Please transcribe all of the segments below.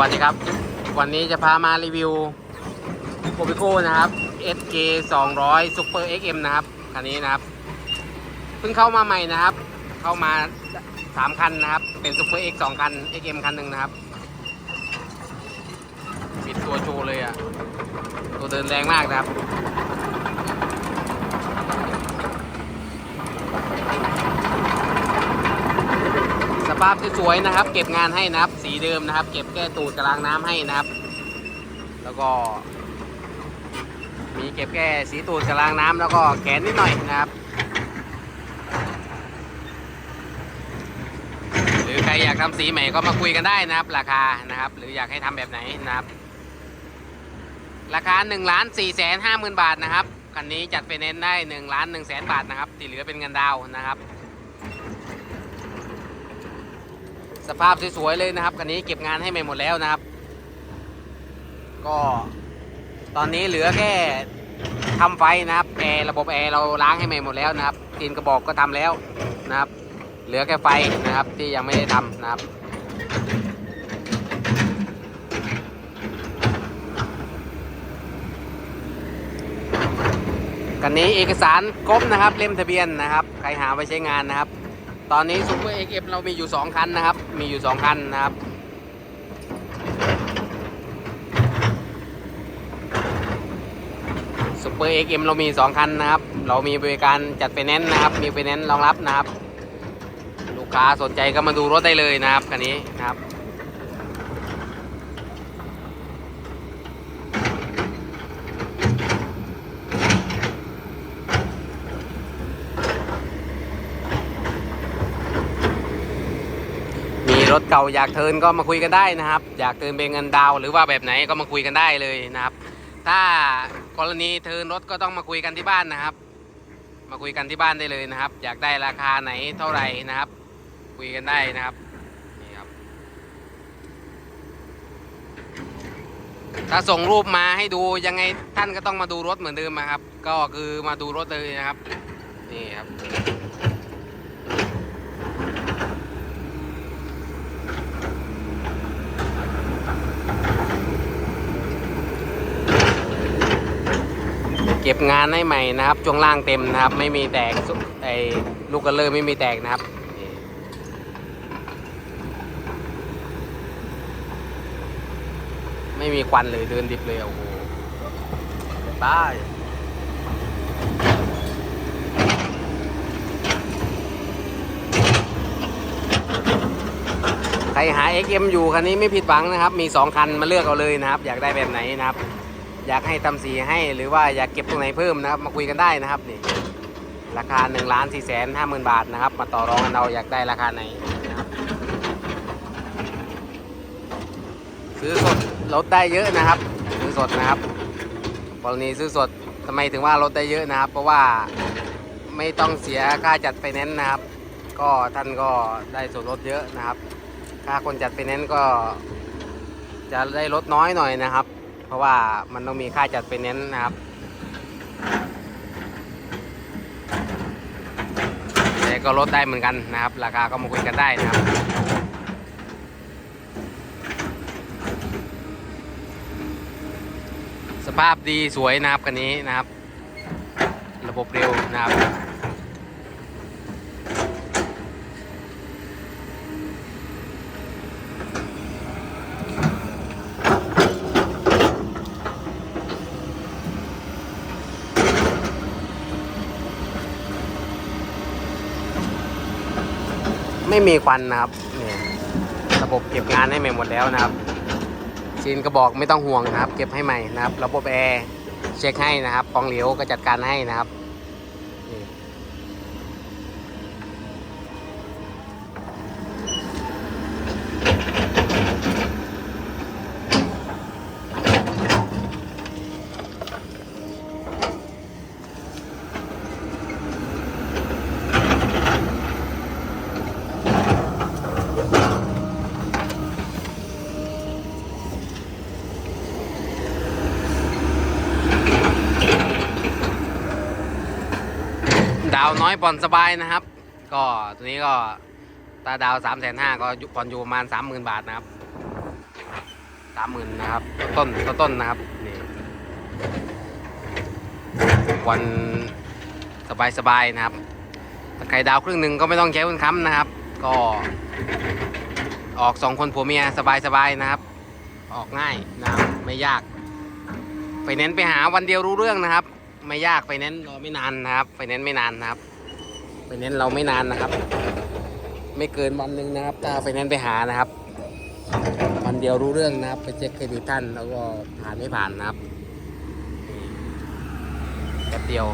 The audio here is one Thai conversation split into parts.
วัสดีครับ วันนี้จะพามารีวิวโ o ปิโก้นะครับ SK 200 Super XM นะครับคันนี้นะครับ เพิ่งเข้ามาใหม่นะครับ เข้ามา 3 คันนะครับ เป็น Super X 2 คัน XM คันหนึ่งนะครับ ปิดตัวโชว์เลยอะ่ะ ตัวเดินแรงมากนะครับ ภาพสวยๆนะครับ เก็บงานให้นะครับ สีเดิมนะครับ เก็บแก้ตูดกระลางน้ำให้นะครับ แล้วก็ มีเก็บแก้สีตูดกระลางน้ำแล้วก็แขนนิดหน่อยนะครับ หรือใครอยากทำสีใหม่ก็มาคุยกันได้นะครับ ราคานะครับ หรืออยากให้ทำแบบไหนนะครับ ราคา1นึ่งล้านสี่แสนห้าหมื่นบาทนะครับคันนี้จัดไฟแนนซ์ได้1นึ่งล้านหนึ่งแสนบาทนะครับที่เหลือเป็นเงินดาวนะครับ สภาพสวยๆเลยนะครับคันนี้เก็บงานให้ใหม่หมดแล้วนะครับ ก็ตอนนี้เหลือแค่ทำไฟนะครับแอร์ระบบแอร์เราล้างให้ใหม่หมดแล้วนะครับตีนกระบอกก็ทำแล้วนะครับ เหลือแค่ไฟนะครับที่ยังไม่ได้ทำนะครับกันนี้เอกสารครบนะครับเล่มทะเบียนนะครับ ใครหาไว้ใช้งานนะครับ ตอนนี้ซูเปอร์เอ็กเอฟเรามีอยู่ 2 คันนะครับ มีอยู่ 2 คันนะครับซูเปอร์เอ็กเรามี 2 คันนะครับ เรามีบริการจัดไฟแนนซ์นะครับ มีไฟแนนซ์รองรับนะครับ ลูกค้าสนใจก็มาดูรถได้เลยนะครับคันนี้นะครับ มี รถเก่าอยากเทินก็มาคุยกันได้นะครับ อยากเทินเป็นเงินดาวหรือว่าแบบไหนก็มาคุยกันได้เลยนะครับ ถ้ากรณีเทินรถก็ต้องมาคุยกันที่บ้านนะครับ มาคุยกันที่บ้านได้เลยนะครับ อยากได้ราคาไหนเท่าไหร่นะครับ คุยกันได้นะครับนี่ครับ ถ้าส่งรูปมาให้ดูยังไงท่านก็ต้องมาดูรถเหมือนเดิมนะครับ ก็คือมาดูรถเลยนะครับ นี่ครับ เก็บงานให้ใหม่นะครับช่วงล่างเต็มนะครับ ไม่มีแตกสุไอ้ลูกกระเลอร์ไม่มีแตกนะครับนี่ไม่มีควันเลยเดินดิบเลยโอ้โหบ้ายใครหา XM อยู่คันนี้ไม่ผิดหวังนะครับ มี 2 คันมาเลือกเอาเลยนะครับ อยากได้แบบไหนนะครับ อยากให้ทำสีให้หรือว่าอยากเก็บตรงไหนเพิ่มนะครับ มาคุยกันได้นะครับนี่ราคา1นึ่งล้านสี่แสนห้าหมื่นบาทนะครับ มาต่อรองกันเราอยากได้ราคาไหนนะครับซื้อสดลดได้เยอะนะครับ ซื้อสดนะครับกรณีซื้อสดทำไมถึงว่าลดได้เยอะนะครับ เพราะว่าไม่ต้องเสียค่าจัดไฟแนนซ์นะครับ ก็ท่านก็ได้ส่วนลดเยอะนะครับ ค่าคนจัดไฟแนนซ์ก็จะได้ลดน้อยหน่อยนะครับ ราะว่ามันต้องมีค่าจัดไฟแนนซ์นะครับ แต่ก็ลดได้เหมือนกันนะครับ ราคาก็มาคุยกันได้นะครับสภาพดีสวยนะครับคันนี้นะครับ ระบบเร็วนะครับ ไม่มีควันนะครับนี่ระบบเก็บงานให้ใหม่หมดแล้วนะครับซีนกระบอกไม่ต้องห่วงนะครับ เก็บให้ใหม่นะครับ ระบบแอร์เช็คให้นะครับกองเหลวก็จัดการให้นะครับ ดาวน้อยผ่อนสบายนะครับ ก็ตัวนี้ก็ตาดาว3ามแสนห้าก็ผ่อนอยู่ประมาณ30,000บาทนะครับสามหมื่นนะครับ ต้นต้นนะครับนี่วันสบายสบายๆนะครับถ้าใครดาวครึ่งหนึ่งก็ไม่ต้องใช้คนค้ำนะครับ ก็ ออกสองคนผัวเมียสบายสบายๆนะครับ ออกง่ายนะครับไม่ยากไปเน้นไปหาวันเดียวรู้เรื่องนะครับ ไม่ยากไปเน้นรอไม่นานนะครับไปเน้นไม่นานนะครับไปเน้นเราไม่นานนะครับ ไม่เกินวันหนึ่งนะครับถ้าไปเน้นไปหานะครับวันเดียวรู้เรื่องนะครับ ไปเช็คเครดิตท่านแล้วก็ผ่านไม่ผ่านนะครับแป๊บเดียว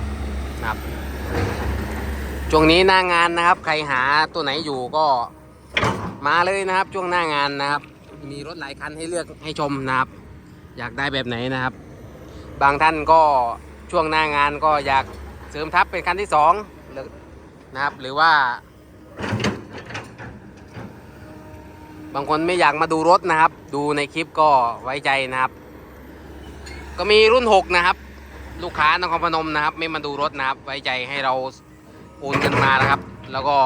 นะครับช่วงนี้หน้างานนะครับ ใครหาตัวไหนอยู่ก็มาเลยนะครับ ช่วงหน้างานนะครับ มีรถหลายคันให้เลือกให้ชมนะครับ อยากได้แบบไหนนะครับ บางท่านก็ ช่วงหน้างานก็อยากเสริมทัพเป็นคันที่สองนะครับ หรือว่า บางคนไม่อยากมาดูรถนะครับ ดูในคลิปก็ไว้ใจนะครับ ก็มีรุ่น 6 นะครับ ลูกค้านครพนมนะครับ ไม่มาดูรถนะครับ ไว้ใจให้เราโอนเงินมานะครับ แล้วก็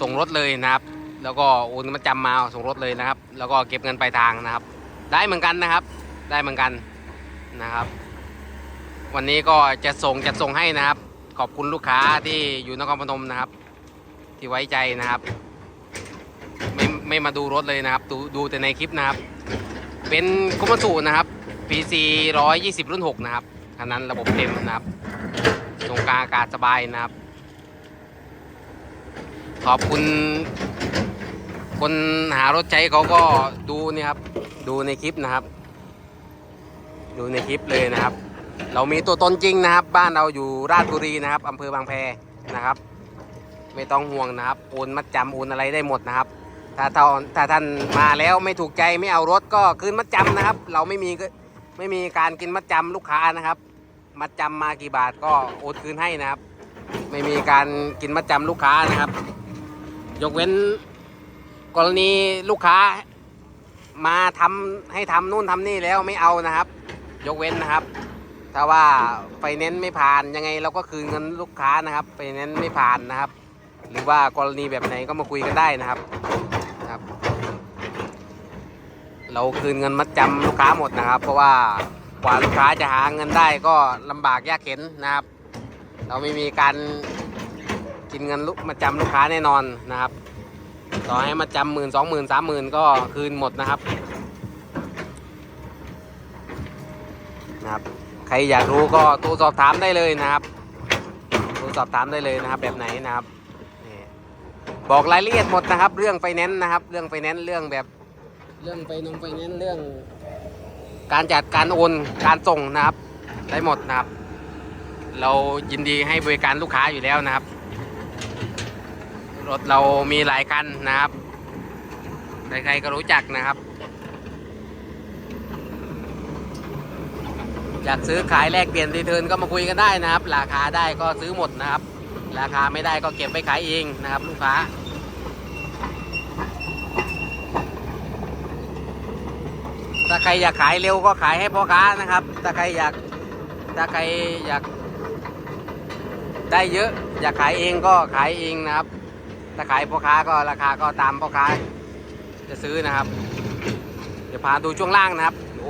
ส่งรถเลยนะครับ แล้วก็โอนมาจำมาส่งรถเลยนะครับ แล้วก็เก็บเงินปลายทางนะครับ ได้เหมือนกันนะครับ ได้เหมือนกันนะครับ วันนี้ก็จะส่งจะส่งให้นะครับ ขอบคุณลูกค้าที่อยู่นครพนมนะครับ ที่ไว้ใจนะครับ ไม่ไม่มาดูรถเลยนะครับ ดูดูแต่ในคลิปนะครับ เป็นคุมาสูนะครับ PC 120 รุ่น 6 นะครับคันนั้นระบบเต็มนะครับตรงกลางอากาศสบายนะครับ ขอบคุณ คนหารถใช้เขาก็ดูเนี่ยครับ ดูในคลิปนะครับ ดูในคลิปเลยนะครับ เรามีตัวตนจริงนะครับ บ้านเราอยู่ราชบุรีนะครับอำเภอบางแพนะครับ ไม่ต้องห่วงนะครับโอนมัดจำโอนอะไรได้หมดนะครับ ถ้าถ้าถ้าท่านมาแล้วไม่ถูกใจไม่เอารถก็คืนมัดจำนะครับ เราไม่มีไม่มีการกินมัดจำลูกค้านะครับ มัดจำมากี่บาทก็โอนคืนให้นะครับ ไม่มีการกินมัดจำลูกค้านะครับ ยกเว้น กรณีลูกค้ามาทำให้ทำนู่นทำนี่แล้วไม่เอานะครับ ยกเว้นนะครับ ถ้าว่าไฟแนนซ์ไม่ผ่านยังไงเราก็คืนเงินลูกค้านะครับไฟแนนซ์ไม่ผ่านนะครับ หรือว่ากรณีแบบไหนก็มาคุยกันได้นะครับครับ เราคืนเงินมัดจำลูกค้าหมดนะครับ เพราะว่ากว่าลูกค้าจะหาเงินได้ก็ลำบากยากเข็นนะครับ เราไม่มีการกินเงินลูกมาจำลูกค้าแน่นอนนะครับ ต่อให้มาจำหมื่นสองหมื่นสามหมื่นก็คืนหมดนะครับนะครับ ใครอยากรู้ก็โทรสอบถามได้เลยนะครับโทรสอบถามได้เลยนะครับ แบบไหนนะครับบอกรายละเอียดหมดนะครับ เรื่องไฟแนนซ์นะครับ เรื่องไฟแนนซ์เรื่องแบบเรื่องไฟนงไฟแนนซ์เรื่อง การจัดการโอนการส่งนะครับ ได้หมดนะครับ เรายินดีให้บริการลูกค้าอยู่แล้วนะครับ รถเรามีหลายคันนะครับใครๆก็รู้จักนะครับ อยากซื้อขายแลกเปลี่ยนรีเทิร์นก็มาคุยกันได้นะครับ ราคาได้ก็ซื้อหมดนะครับ ราคาไม่ได้ก็เก็บไปขายเองนะครับ ลูกค้าถ้าใครอยากขายเร็วก็ขายให้พ่อค้านะครับ ถ้าใครอยากถ้าใครอยากได้เยอะ อยากขายเองก็ขายเองนะครับ ถ้าขายพ่อค้าก็ราคาก็ตามพ่อค้าจะซื้อนะครับ เดี๋ยวพาดูช่วงล่างนะครับโอ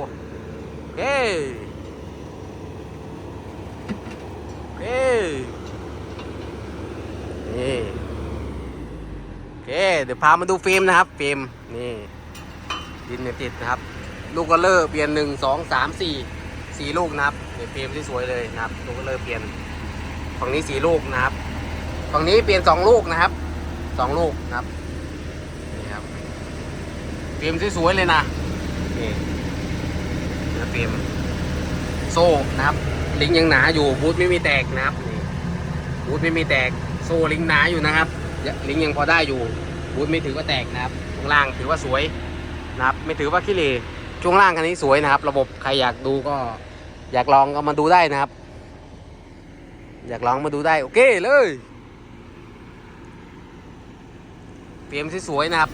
เฮ้ เฮ้นี่โอเค เดี๋ยวพามาดูฟิล์มนะครับ ฟิล์มนี่ดินเนี่ยติดนะครับ ลูกก็เลอเปลี่ยนหนึ่งสองสามสี่สี่ลูกนะครับเดี๋ยฟิล์มที่สวยเลยนะครับ ลูกก็เลอเปลี่ยนฝั่งนี้สี่ลูกนะครับ ฝั่งนี้เปลี่ยนสองลูกนะครับสองลูกนะครับนี่ครับฟิล์มสวยๆเลยนะนี่เนื้อฟิล์มโซ่นะครับ ลิงยังหนาอยู่บูทไม่มีแตกนะครับบูทไม่มีแตกโซ่ลิงหนาอยู่นะครับลิงยังพอได้อยู่บูทไม่ถือว่าแตกนะครับข้างล่างถือว่าสวยนะครับไม่ถือว่าขี้เหร่ช่วงล่างคันนี้สวยนะครับ ระบบใครอยากดูก็อยากลองก็มาดูได้นะครับ อยากลองมาดูได้โอเคเลยเฟรมสวยๆนะครับ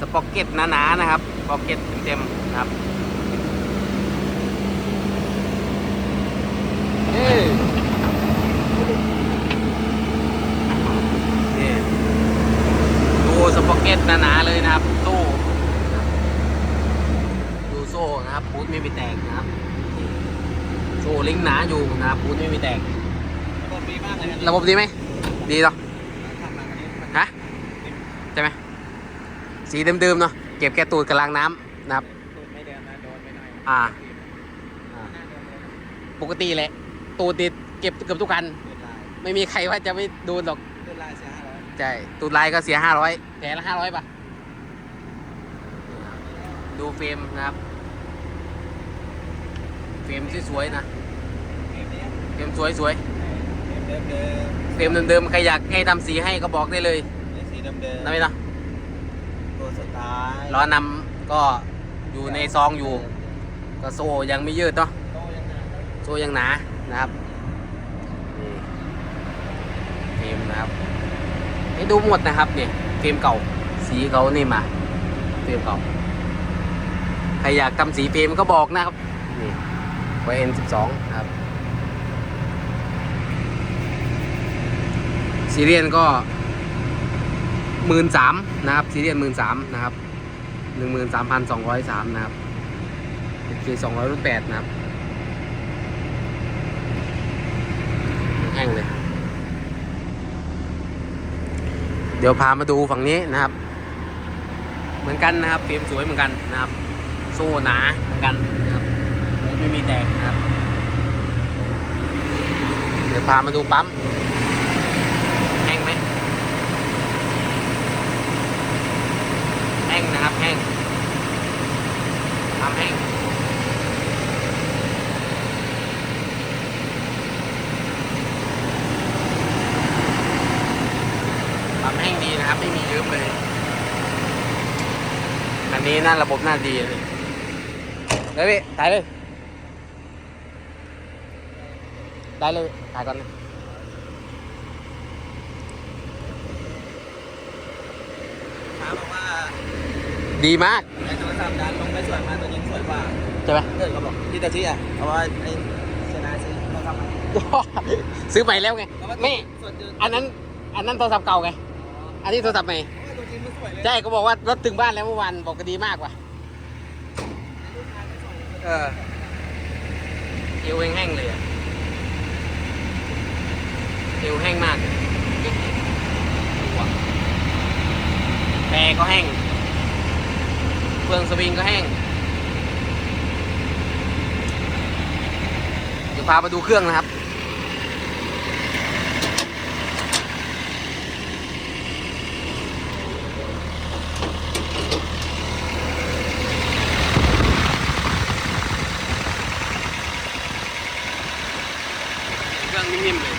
สปอกเก็ตหนาๆนะครับสปอกเก็ตเต็มๆนะครับเอ้ยนี่ ดูสปอกเก็ตหนาๆเลยนะครับโซ่ดูโซ่นะครับบูทไม่มีแตกนะครับนี่โซ่ลิงก์หนาอยู่นะครับบูทไม่มีแตกระบบดีมากเลยนะระบบดีไหมดีเนาะทำมาอันนี้มันฮะใช่ไหมสีเดิมๆเนาะเก็บแค่ตูดกับรางน้ำนะครับตูดไม่เดิมนะโดนไปหน่อยอ่าหน้าเดิมเลยปกติแหละ ตูดติดเก็บเกือบทุกคันตูดลายไม่มีใครว่าจะไม่โดนหรอกตูดลายเสียห้าร้อยใช่ ตูดลายก็เสียห้าร้อยแผลละห้าร้อยป่ะ ดูเฟรมนะครับ เฟรมสวยๆนะ เกมนี้เฟรมสวยเกมเดิมเดิมๆ เฟรมเดิมๆ ใครอยากให้ทำสีให้ก็บอกได้เลยสีเดิมเดิมนะพี่เนาะตัวสไตล์ล้อนำก็อยู่ในซองอยู่ ก็โซ่ยังไม่ยืดเนาะ โต้ยังไงโซ่ยังหนา นะครับนี่เฟรมนะครับให้ดูหมดนะครับเนี่ยเฟรมเก่าสีเขานี่มาเฟรมเก่าใครอยากทำสีเฟรมก็บอกนะครับนี่ไวเอ็นสิบสองนะครับซีเรียนก็หมื่นสามนะครับซีเรียนหมื่นสามนะครับหนึ่งหมื่นสามพันสองร้อยสามนะครับเคสองร้อยรุ่นแปดนะครับ ห้งเลย เดี๋ยวพามาดูฝั่งนี้นะครับ เหมือนกันนะครับฟิล์มสวยเหมือนกันนะครับโซ่หนาเหมือนกันนะครับไม่มีแตกนะครับ เดี๋ยวพามาดูปั๊ม แห้งไหมแห้งนะครับแห้งปั๊มแห้ง ปั๊มแห้งดีนะครับ ไม่มียืมเลย อั นนี้น่าระบบน่าดีเลยเลยพี่ถ่ายเลยได้เลยถ่ายก่อนนะถามบอกว่าดีมากไอ้โทรศัพท์ดันลงไม่สวยมาตัวนี้สวยกว่าใช่ไหมเกิดเขาบอกที่ตะชี้อะเพราะว่าไอ้เซนาซื้อโทรศัพท์มาซื้อใหม่แล้วไง ไม่ ส่วนเดิมอันนั้น อันนั้นโทรศัพท์เก่าไง อันนี้โทรศัพท์ใหม่ ใช่ก็บอกว่ารถถึงบ้านแล้วเมื่อวานบอกก็ดีมากว่ะเออเอวแห้งๆเลยอะเอวแห้งมากแปรก็แห้งเฟืองสวิงก็แห้งเดี๋ยวพามาดูเครื่องนะครับ เครื่องนิ่มๆเลย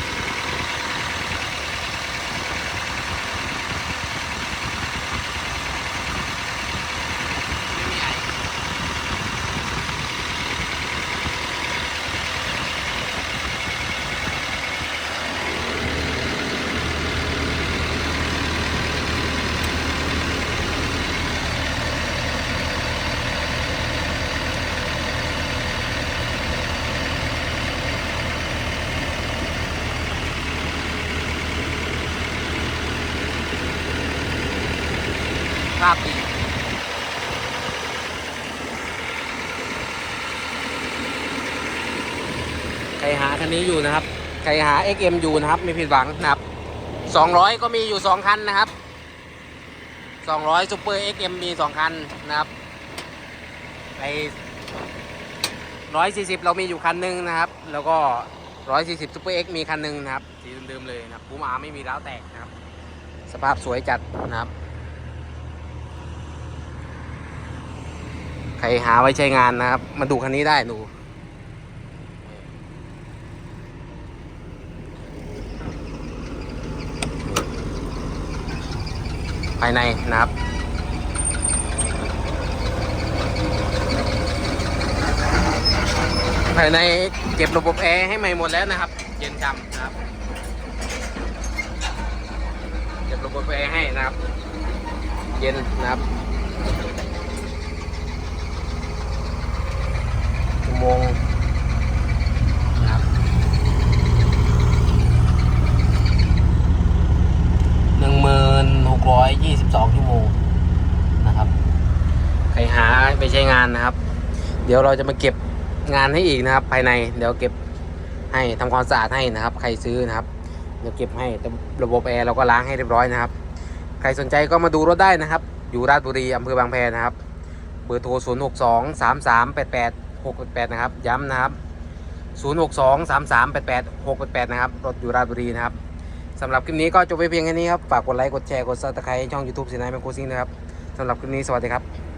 ไม่มีไอ ภาพดีใครหาคันนี้อยู่นะครับใครหา XM อยู่นะครับไม่ผิดหวังนะครับ200ก็มีอยู่2คันนะครับ200 Super XM มี2คันนะครับไอ140เรามีอยู่คันหนึ่งนะครับ แล้วก็140 Super X มีคันหนึ่งนะครับสีเดิมๆเลยนะครับปูมาไม่มีร้าวแตกนะครับ สภาพสวยจัดนะครับ ใครหาไว้ใช้งานนะครับ มาดูคันนี้ได้ดูภายในนะครับ ภายในเก็บระบบแอร์ให้ใหม่หมดแล้วนะครับ เย็นช่ำนะครับ เก็บระบบแอร์ให้นะครับ เย็นนะครับ โมงนะครับหนึ่งหมื่นหกร้อยยี่สิบสองชั่วโมงนะครับ ใครหาไปใช้งานนะครับ เดี๋ยวเราจะมาเก็บงานให้อีกนะครับ ภายในเดี๋ยวเก็บให้ทำความสะอาดให้นะครับ ใครซื้อนะครับ เดี๋ยวเก็บให้แต่ระบบแอร์เราก็ล้างให้เรียบร้อยนะครับ ใครสนใจก็มาดูรถได้นะครับ อยู่ราชบุรีอำเภอบางแพนะครับ เบอร์โทร 0 6 2 3 3 8 8 6 8 8 นะครับ ย้ำนะครับ 0 6 2 3 3 8 8 6 8 8 นะครับ รถอยู่ราชบุรีนะครับสำหรับคลิปนี้ก็จบไปเพียงแค่นี้ครับ ฝากกดไลค์ กดแชร์ กดซับสไครต์ช่อง YouTube สินายแมคโครซิงนะครับสำหรับคลิปนี้สวัสดีครับ